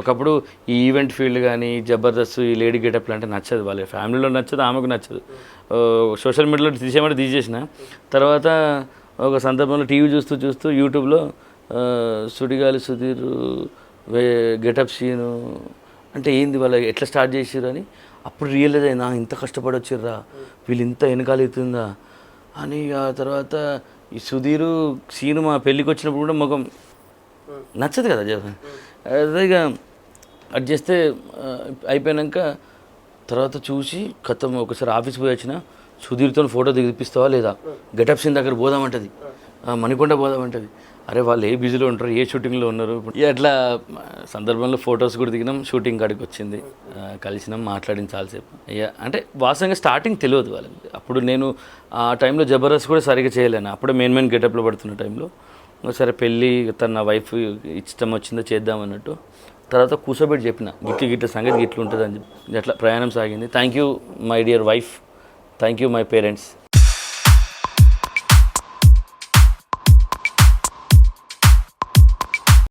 ఒకప్పుడు ఈ event field కానీ జబర్దస్త్ ఈ లేడీ గెటప్లు అంటే నచ్చదు వాళ్ళ ఫ్యామిలీలో నచ్చదు ఆమెకు నచ్చదు. సోషల్ మీడియాలో తీసేయమంటే తీసేసిన. తర్వాత ఒక సందర్భంలో టీవీ చూస్తూ చూస్తూ యూట్యూబ్లో సుడిగాలి సుధీర్ గెటప్ సీను అంటే ఏంది వాళ్ళ ఎట్లా స్టార్ట్ చేసిర్రు అని. అప్పుడు రియలైజ్ అయినా ఇంత కష్టపడి వచ్చిర్రా. వీళ్ళు ఇంత వెనకాల అవుతుందా అని ఆ తర్వాత ఈ సుధీరు సీను మా పెళ్ళికి వచ్చినప్పుడు కూడా ముఖం నచ్చదు కదా అదే ఇక అది చేస్తే అయిపోయాక తర్వాత చూసి కథం ఒకసారి ఆఫీస్ పోయి వచ్చిన సుధీర్తో ఫోటో దిగిపిస్తావా లేదా? గెటప్ సీన్ దగ్గర పోదామంటది. మణికొండ పోదామంటది. అరే వాళ్ళు ఏ బిజీలో ఉంటారు ఏ షూటింగ్లో ఉన్నారు? అట్లా సందర్భంలో ఫొటోస్ కూడా దిగినాం షూటింగ్ కాడికి వచ్చింది. కలిసినాం మాట్లాడిన చాలాసేపు ఇక అంటే వాస్తవంగా స్టార్టింగ్ తెలియదు వాళ్ళకి. అప్పుడు నేను ఆ టైంలో జబర్దస్త్ కూడా సరిగా చేయలేను. అప్పుడే మెయిన్ మెయిన్ గెటప్లో పడుతున్న టైంలో. సరే పెళ్ళి తన నా వైఫ్ ఇష్టం వచ్చిందో చేద్దాం అన్నట్టు. తర్వాత కూర్చోబెట్టి చెప్పిన గిట్ల గిట్ల సంగతి గిట్లు ఉంటుంది అని చెప్పి. అట్లా ప్రయాణం సాగింది. Thank you my dear wife thank you my parents